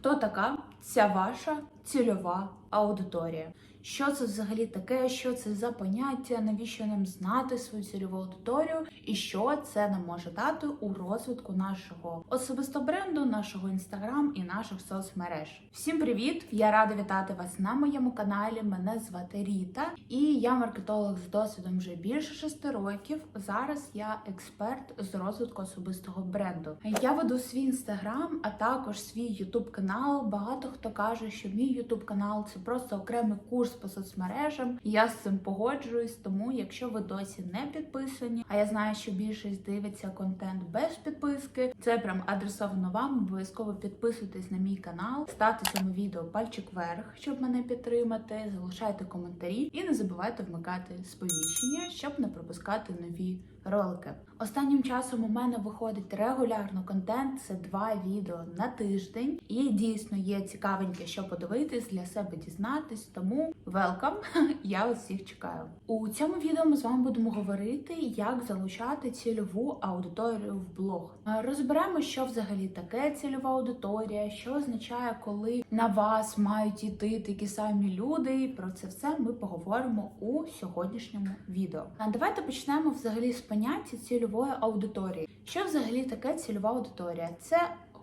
Хто така ця ваша цільова аудиторія? Що це взагалі таке? Що це за поняття? Навіщо нам знати свою цільову аудиторію? І що це нам може дати у розвитку нашого особистого бренду, нашого інстаграм і наших соцмереж? Всім привіт! Я рада вітати вас на моєму каналі. Мене звати Ріта, і я маркетолог з досвідом вже більше шести років. Зараз я експерт з розвитку особистого бренду. Я веду свій інстаграм, а також свій ютуб канал. Багато хто каже, що мій ютуб канал це просто окремий курс по соцмережам. Я з цим погоджуюсь. Тому, якщо ви досі не підписані, а я знаю, що більшість дивиться контент без підписки. Це прям адресовано вам. Обов'язково підписуйтесь на мій канал, ставте цьому відео пальчик вверх, щоб мене підтримати. Залишайте коментарі і не забувайте вмикати сповіщення, щоб не пропускати нові ролики. Останнім часом у мене виходить регулярно контент. Це два відео на тиждень, і дійсно є цікавеньке, що подивитись для себе дізнатись. Тому велкам! Я усіх чекаю. У цьому відео ми з вами будемо говорити, як залучати цільову аудиторію в блог. Розберемо, що взагалі таке цільова аудиторія, що означає, коли на вас мають іти такі самі люди. Про це все ми поговоримо у сьогоднішньому відео. А давайте почнемо взагалі з поняття цільової аудиторії. Що взагалі таке цільова аудиторія? Це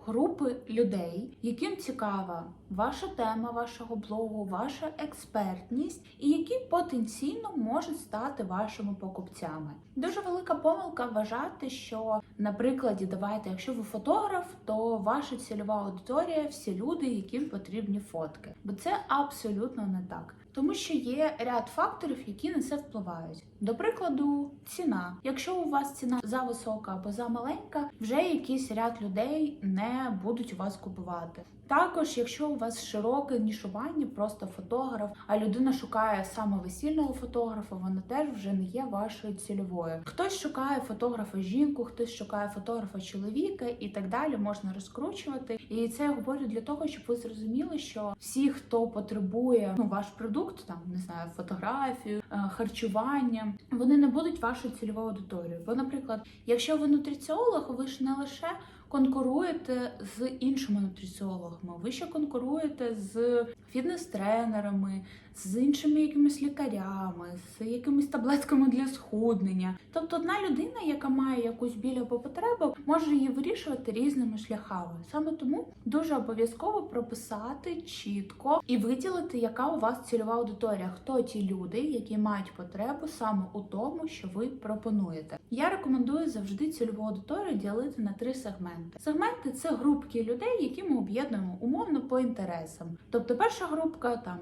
групи людей, яким цікава ваша тема вашого блогу, ваша експертність, і які потенційно можуть стати вашими покупцями. Дуже велика помилка вважати, що на прикладі, давайте, якщо ви фотограф, то ваша цільова аудиторія всі люди, яким потрібні фотки, бо це абсолютно не так. Тому що є ряд факторів, які на це впливають. До прикладу, ціна. Якщо у вас ціна за висока або за маленька, вже якийсь ряд людей не будуть у вас купувати. Також, якщо у вас широке нішування, просто фотограф, а людина шукає саме весільного фотографа, вона теж вже не є вашою цільовою. Хтось шукає фотографа жінку, хтось шукає фотографа чоловіка і так далі можна розкручувати. І це я говорю для того, щоб ви зрозуміли, що всі, хто потребує ну ваш продукт, там не знаю, фотографію, е, харчування, вони не будуть вашою цільовою аудиторією. Бо, наприклад, якщо ви нутриціолог, ви ж не лише конкуруєте з іншими нутриціологами, ви ще конкуруєте з фітнес-тренерами, з іншими якимись лікарями, з якимись таблетками для схуднення. Тобто, одна людина, яка має якусь біль або потребу, може її вирішувати різними шляхами. Саме тому дуже обов'язково прописати чітко і виділити, яка у вас цільова аудиторія, хто ті люди, які мають потребу саме у тому, що ви пропонуєте. Я рекомендую завжди цільову аудиторію ділити на три сегменти. Сегменти це групки людей, які ми об'єднуємо умовно по інтересам. Тобто, перша групка там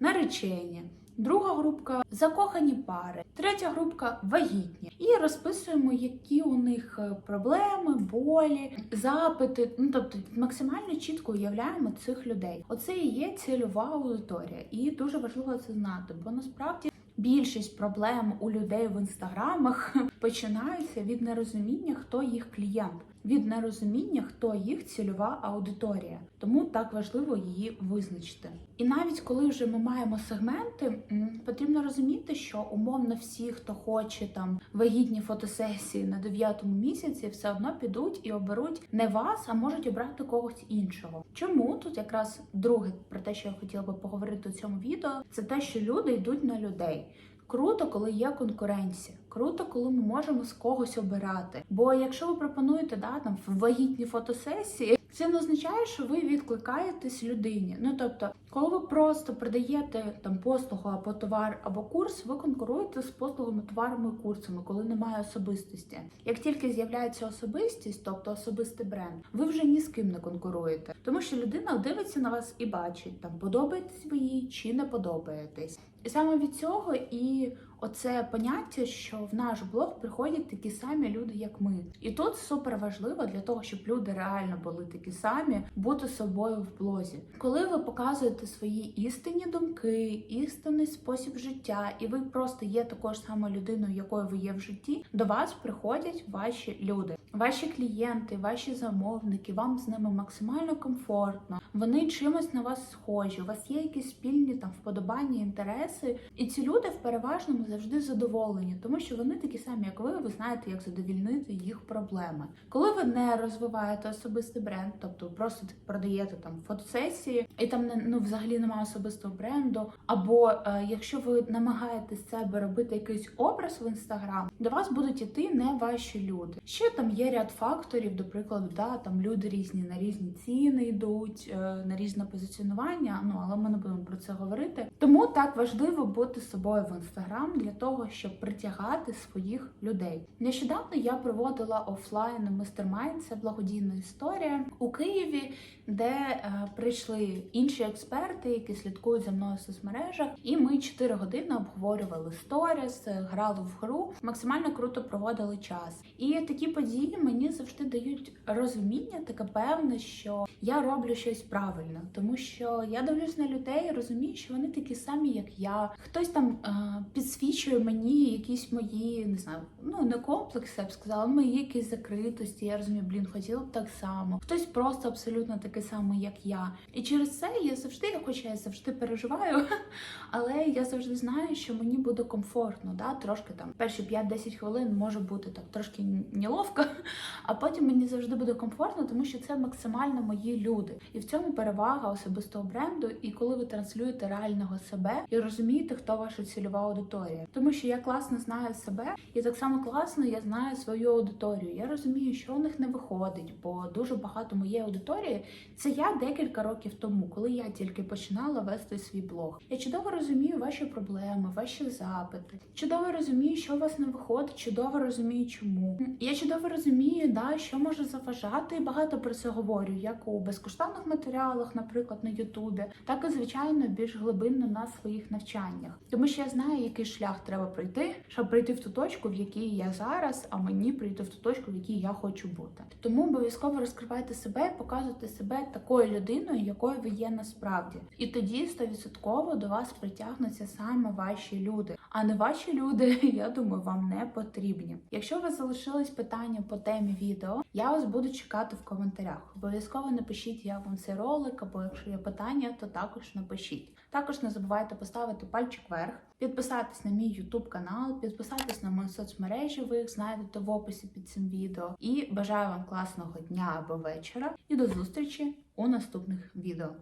наречені. Друга групка закохані пари, третя групка вагітні. І розписуємо, які у них е, проблеми, болі, запити. Ну тобто максимально чітко уявляємо цих людей. Оце і є цільова аудиторія, і дуже важливо це знати, бо насправді. Більшість проблем у людей в інстаграмах починаються від нерозуміння, хто їх клієнт, від нерозуміння, хто їх цільова аудиторія. Тому так важливо її визначити. І навіть коли вже ми маємо сегменти, потрібно розуміти, що умовно всі, хто хоче там вагітні фотосесії на дев'ятому місяці, все одно підуть і оберуть не вас, а можуть обрати когось іншого. Чому тут якраз друге про те, що я хотіла би поговорити у цьому відео, це те, що люди йдуть на людей. Круто, коли є конкуренція. Круто, коли ми можемо з когось обирати. Бо якщо ви пропонуєте да, там вагітні фотосесії, це не означає, що ви відкликаєтесь людині. Ну тобто, коли ви просто продаєте там послугу або товар або курс, ви конкуруєте з послугами, товарами курсами, коли немає особистості. Як тільки з'являється особистість, тобто особистий бренд, ви вже ні з ким не конкуруєте, тому що людина дивиться на вас і бачить, там подобаєтесь ви їй чи не подобаєтесь. І саме від цього і оце поняття, що в наш блог приходять такі самі люди, як ми. І тут супер важливо для того, щоб люди реально були такі самі, бути собою в блозі. Коли ви показуєте свої істинні думки, істинний спосіб життя, і ви просто є також самою людиною, якою ви є в житті, до вас приходять ваші люди. Ваші клієнти, ваші замовники, вам з ними максимально комфортно. Вони чимось на вас схожі. У вас є якісь спільні там вподобання, інтереси, і ці люди в переважному завжди задоволені, тому що вони такі самі, як ви. Ви знаєте, як задовільнити їх проблеми. Коли ви не розвиваєте особистий бренд, тобто просто продаєте там фотосесії, і там не ну взагалі немає особистого бренду. Або е, якщо ви намагаєтесь себе робити якийсь образ в інстаграм, до вас будуть іти не ваші люди. Ще там є ряд факторів, до прикладу, да там люди різні на різні ціни йдуть, е, на різне позиціонування. Ну але ми не будемо про це говорити. Тому так важливо бути собою в інстаграм для того, щоб притягати своїх людей. Нещодавно я проводила офлайн мистермайнд, це благодійна історія у Києві, де е, прийшли інші експерти, які слідкують за мною в соцмережах, і ми 4 години обговорювали сторіс, грали в гру, максимально круто проводили час. І такі події мені завжди дають розуміння, таке певне, що я роблю щось правильно, тому що я дивлюсь на людей, і розумію, що вони такі самі, як я. Хтось там е, підсвічує мені якісь мої, не знаю, ну не комплекси, я б сказала, мої якісь закритості. Я розумію, блін, хотіла б так само. Хтось просто абсолютно такий самий, як я. І через це я завжди, хоча я завжди переживаю, але я завжди знаю, що мені буде комфортно. Да? Трошки там перші 5-10 хвилин може бути так трошки неловко, а потім мені завжди буде комфортно, тому що це максимально мої люди. І в цьому перевага особистого бренду. І коли ви транслюєте реального себе і розумієте, хто ваша цільова аудиторія, тому що я класно знаю себе, і так само класно я знаю свою аудиторію. Я розумію, що у них не виходить, бо дуже багато моєї аудиторії це я декілька років тому, коли я тільки починала вести свій блог. Я чудово розумію ваші проблеми, ваші запити. Чудово розумію, що у вас не виходить, чудово розумію, чому. Я чудово розумію, да, що може заважати, і багато про це говорю, як у безкоштовних матеріалах, наприклад, на Ютубі, так і звичайно більш глибинно на своїх навчаннях. Тому що я знаю, який шлях треба пройти, щоб прийти в ту точку, в якій я зараз, а мені прийти в ту точку, в якій я хочу бути. Тому обов'язково розкривайте себе, показуйте себе такою людиною, якою ви є насправді. І тоді 100% до вас притягнуться саме ваші люди. А не ваші люди, я думаю, вам не потрібні. Якщо у вас залишились питання по темі відео, я вас буду чекати в коментарях. Обов'язково напишіть, як вам цей ролик, або якщо є питання, то також напишіть. Також не забувайте поставити пальчик вверх, підписатись на мій YouTube канал, підписатись на мої соцмережі. Ви їх знайдете в описі під цим відео. І бажаю вам класного дня або вечора. І до зустрічі у наступних відео.